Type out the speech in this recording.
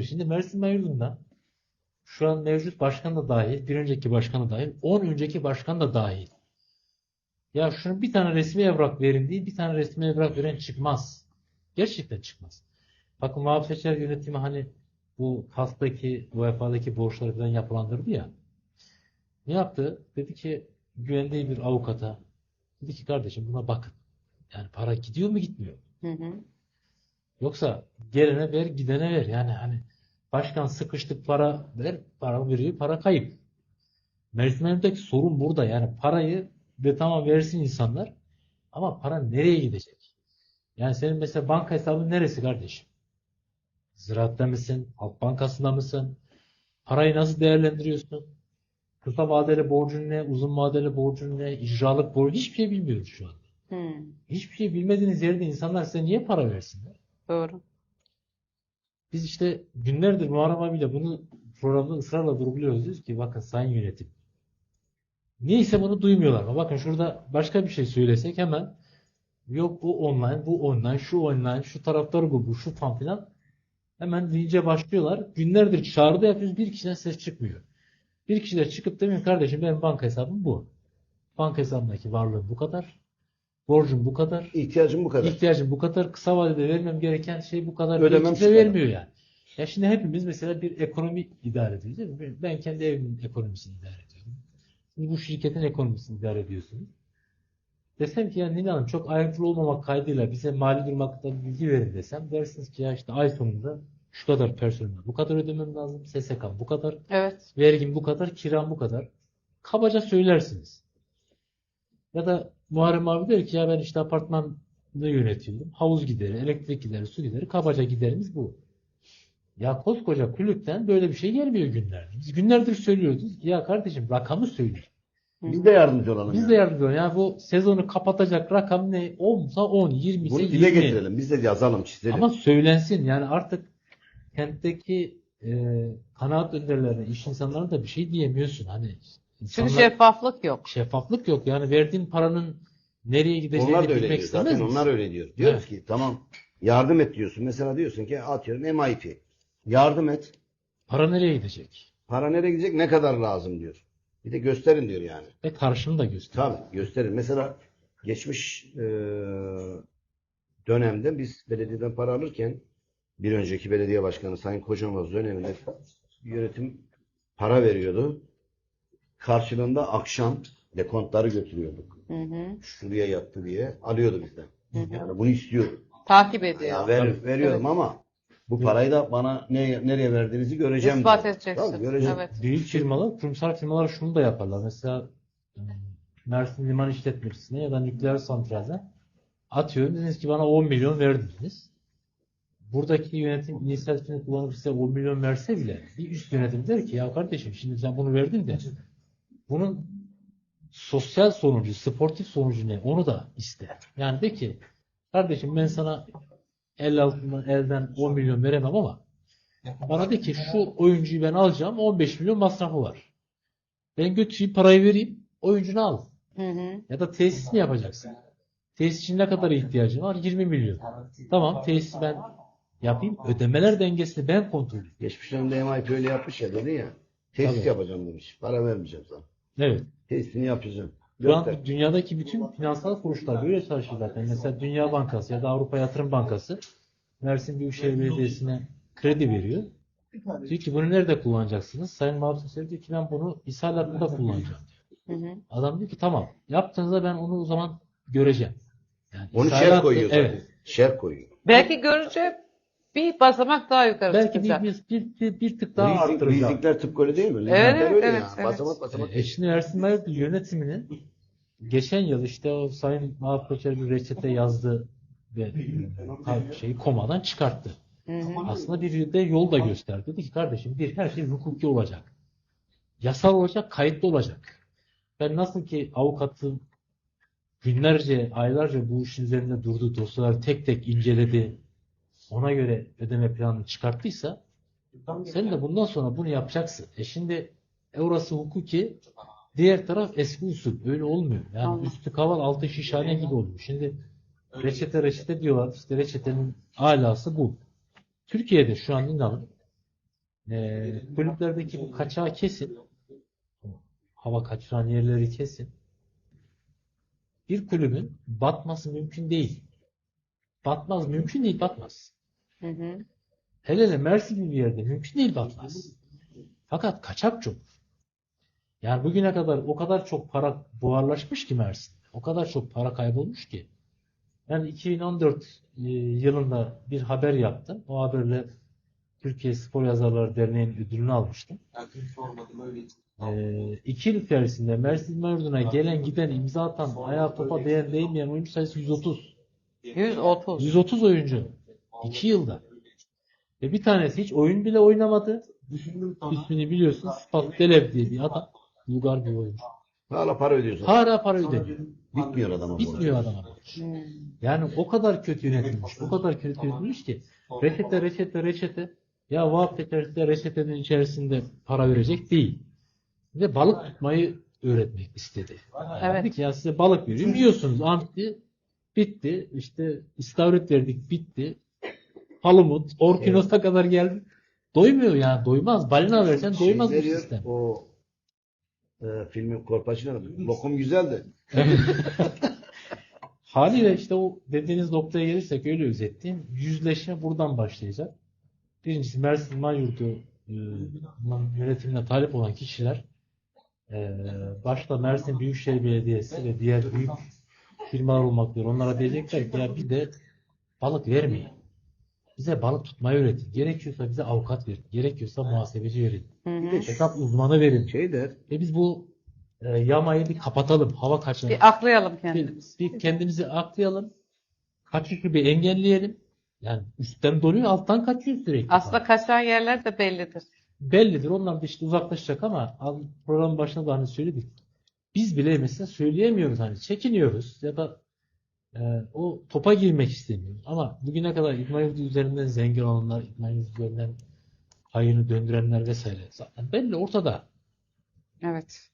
Şimdi Mersin Mevzu'nda şu an mevcut başkan da dahil, bir önceki başkan da dahil, 10 önceki başkan da dahil. Ya şunu bir tane resmi evrak verin değil, bir tane resmi evrak veren çıkmaz. Gerçekten çıkmaz. Bakın muhafazakar yönetimi hani bu KAS'taki, UEFA'daki borçları falan yapılandırdı ya. Ne yaptı? Dedi ki güvendiği bir avukata dedi ki kardeşim buna bakın. Yani para gidiyor mu gitmiyor mu? Hı hı. Yoksa gelene ver, gidene ver. Yani hani başkan sıkıştık para ver, para veriyor, para kayıp. Mersin'deki sorun burada. Yani parayı de tamam versin insanlar ama para nereye gidecek? Yani senin mesela banka hesabın neresi kardeşim? Ziraatta mısın? Halk Bankası'nda mısın? Parayı nasıl değerlendiriyorsun? Kısa vadeli borcun ne? Uzun vadeli borcun ne? İcralık borcun hiçbir şey bilmiyoruz şu anda. Hı. Hiçbir şey bilmediğiniz yerde insanlar size niye para versinler? Doğru. Biz işte günlerdir Muharrem abiyle bunu programda ısrarla vurguluyoruz. Diyoruz ki bakın sayın yönetim. Niyeyse bunu duymuyorlar. Bakın şurada başka bir şey söylesek hemen yok bu online, bu online, şu online, şu taraftar grubu, şu fan filan hemen deyince başlıyorlar. Günlerdir çağrıda yapıyoruz. Bir kişiden ses çıkmıyor. Bir kişi de çıkıp demiyor kardeşim benim banka hesabım bu. Banka hesabımdaki varlığım bu kadar. Borcum bu kadar. İhtiyacım bu kadar. İhtiyacım bu kadar kısa vadede vermem gereken şey bu kadar Ödemem kimse vermiyor yani. Ya şimdi hepimiz mesela bir ekonomi idare ediyoruz değil mi? Ben kendi evimin ekonomisini idare ediyorum. Siz bu şirketin ekonomisini idare ediyorsunuz. Desem ki ya Nil Hanım çok ayrıntılı olmamak kaydıyla bize mali durum hakkında bilgi verin desem dersiniz ki ya işte ay sonunda şu kadar personel bu kadar ödemem lazım. SSK bu kadar. Evet. Vergim bu kadar, kiram bu kadar. Kabaca söylersiniz. Ya da Muharrem abi der ki ya ben işte apartmanı yönetiyorum. Havuz gideri, elektrik gideri, su gideri. Kabaca giderimiz bu. Ya koskoca kulüpten böyle bir şey gelmiyor günlerdir. Biz günlerdir söylüyoruz. Ya kardeşim rakamı söyle. Biz de yardımcı olalım. Biz yani. de yardımcı olalım. Ya bu sezonu kapatacak rakam ne? 10 ise 10, 20 ise Bunu dile 20. getirelim. Biz de yazalım, çizelim. Ama söylensin. Yani artık kentteki e, kanaat önderlerine, iş insanlarına da bir şey diyemiyorsun. Hani Çünkü insanlar şeffaflık yok. şeffaflık yok. Yani verdiğin paranın nereye gideceğini Onlar da öyle bilmek diyor. Zaten istemez misin? onlar öyle diyor. Diyoruz Evet. ki tamam yardım et diyorsun. Mesela diyorsun ki atıyorum MIT. Yardım et. Para nereye gidecek? Para nereye gidecek? Ne kadar lazım diyor. Bir de gösterin diyor yani. Ve karşını da göster. Tabii gösterin. Mesela geçmiş e, dönemde biz belediyeden para alırken bir önceki belediye başkanı Sayın Kocamaz döneminde yönetim para veriyordu. Karşılığında akşam dekontları götürüyorduk. Hı hı. Şuraya yattı diye alıyordu bizden. Yani bunu istiyordu. Takip ediyor. Ya ver, veriyorum ama bu parayı da bana ne, nereye verdiğinizi göreceğim İspat diyor. edeceksin. Göreceğim. Evet. Büyük firmalar, kurumsal firmalar şunu da yaparlar. Mesela e, Mersin Liman İşletmecisi'ne ya da nükleer santralde atıyorum dediniz ki bana 10 milyon verdiniz. Buradaki yönetim inisiyatifini kullanıp size 10 milyon verse bile bir üst yönetim der ki ya kardeşim şimdi sen bunu verdin de bunun sosyal sonucu, sportif sonucu ne? Onu da iste. Yani de ki kardeşim ben sana el altından elden 10 milyon veremem ama bana de ki şu oyuncuyu ben alacağım 15 milyon masrafı var. Ben götüreyim parayı vereyim oyuncunu al. Hı hı. Ya da tesis mi yapacaksın? Tesis için ne kadar ihtiyacın var? 20 milyon. Tamam tesis ben yapayım. Ödemeler dengesini ben kontrol edeyim. Geçmiş dönemde MIP öyle yapmış ya dedi ya. Tesis Tabii. yapacağım demiş. Para vermeyeceğim sana. Evet. Tesisini yapacağım. Şu an dünyadaki bütün finansal kuruluşlar böyle çalışıyor zaten. Mesela Dünya Bankası ya da Avrupa Yatırım Bankası Mersin Büyükşehir Belediyesi'ne kredi veriyor. Diyor ki bunu nerede kullanacaksınız? Sayın Mahmut Sefer diyor ki ben bunu ishalatında kullanacağım. Hı hı. Adam diyor ki tamam yaptığınızda ben onu o zaman göreceğim. Yani Onu ishalat- şer koyuyor zaten. Evet. Şer koyuyor. Belki görünce bir basamak daha yukarı Belki bir, çıkacak. bir, bir, bir, bir tık daha Leasing, arttıracağım. leasingler tıpkı öyle değil mi? Evet, Leasingler evet, öyle evet, ya. evet. Basamak basamak. E, şimdi Ersin Mayır yönetiminin geçen yıl işte o Sayın Mahmut Koçer bir reçete yazdı ve şeyi komadan çıkarttı. Hı hı. Aslında bir de yol da gösterdi. Dedi ki kardeşim bir her şey hukuki olacak. Yasal olacak, kayıtlı olacak. Ben nasıl ki avukatın günlerce, aylarca bu işin üzerinde durdu, dosyaları tek tek inceledi, ona göre ödeme planını çıkarttıysa sen de bundan sonra bunu yapacaksın. E şimdi orası hukuki, diğer taraf eski usul. Öyle olmuyor. Yani Anladım. üstü kaval, altı şişhane gibi oluyor. Şimdi reçete reçete diyorlar. İşte reçetenin alası bu. Türkiye'de şu an inanın Ee, kulüplerdeki bu kaçağı kesin. Hava kaçıran yerleri kesin. Bir kulübün batması mümkün değil. Batmaz, mümkün değil batmaz. Hı hı. Hele hele Mersin gibi bir yerde mümkün değil batmaz. Fakat kaçak çok. Yani bugüne kadar o kadar çok para buharlaşmış ki Mersin. O kadar çok para kaybolmuş ki. Ben 2014 e, yılında bir haber yaptım. O haberle Türkiye Spor Yazarları Derneği'nin ödülünü almıştım. E, iki yıl içerisinde Mersin Yurdu'na gelen giden imza atan ayağa topa değen değmeyen oyuncu sayısı 130. 130. 130 oyuncu. 2 yılda. Ve bir tanesi hiç oyun bile oynamadı. İsmini biliyorsun. Spat Delev diye bir adam. Bulgar bir oyuncu. Hala para ödüyorsun. Hala para ödemiyor. Bitmiyor adama. Bitmiyor adama. Yani o kadar kötü yönetilmiş. O kadar kötü yönetilmiş ki reçete reçete reçete ya Vahap Peters'te reçetenin içerisinde para verecek değil. Ve balık tutmayı öğretmek istedi. Yani Evet. Dedi ki ya size balık veriyorum. Yiyorsunuz. Anti bitti. İşte istavrit verdik bitti. Palamut, orkinos'a kadar geldi. Doymuyor yani. Doymaz. Balina versen doymaz bu Şey veriyor, sistem. O e, filmin Kolpaçino'da lokum güzeldi. Haliyle işte o dediğiniz noktaya gelirsek öyle özetleyeyim. Yüzleşme buradan başlayacak. Birincisi Mersin İdman Yurdu e, yönetimine talip olan kişiler e, başta Mersin Büyükşehir Belediyesi ve diğer büyük firmalar olmak üzere onlara diyecekler ki ya bir de balık vermeyin. Bize balık tutmayı öğretin. Gerekiyorsa bize avukat verin. Gerekiyorsa muhasebeci verin. Hı hı. Hesap Uzmanı verin. şey der. Ve biz bu e, yamayı bir kapatalım. Hava kaçırın. Bir aklayalım Bir, kendimizi. bir kendimizi aklayalım. Kaçışı bir engelleyelim. Yani üstten doluyor, alttan kaçıyor sürekli. Aslında kaçan yerler de bellidir. Bellidir. Onlar da işte uzaklaşacak ama programın başında da hani söyledik. Biz bile mesela söyleyemiyoruz hani çekiniyoruz ya da e, o topa girmek istemiyoruz. Ama bugüne kadar Yurdu üzerinden zengin olanlar, Yurdu üzerinden payını döndürenler vesaire zaten belli ortada. Evet.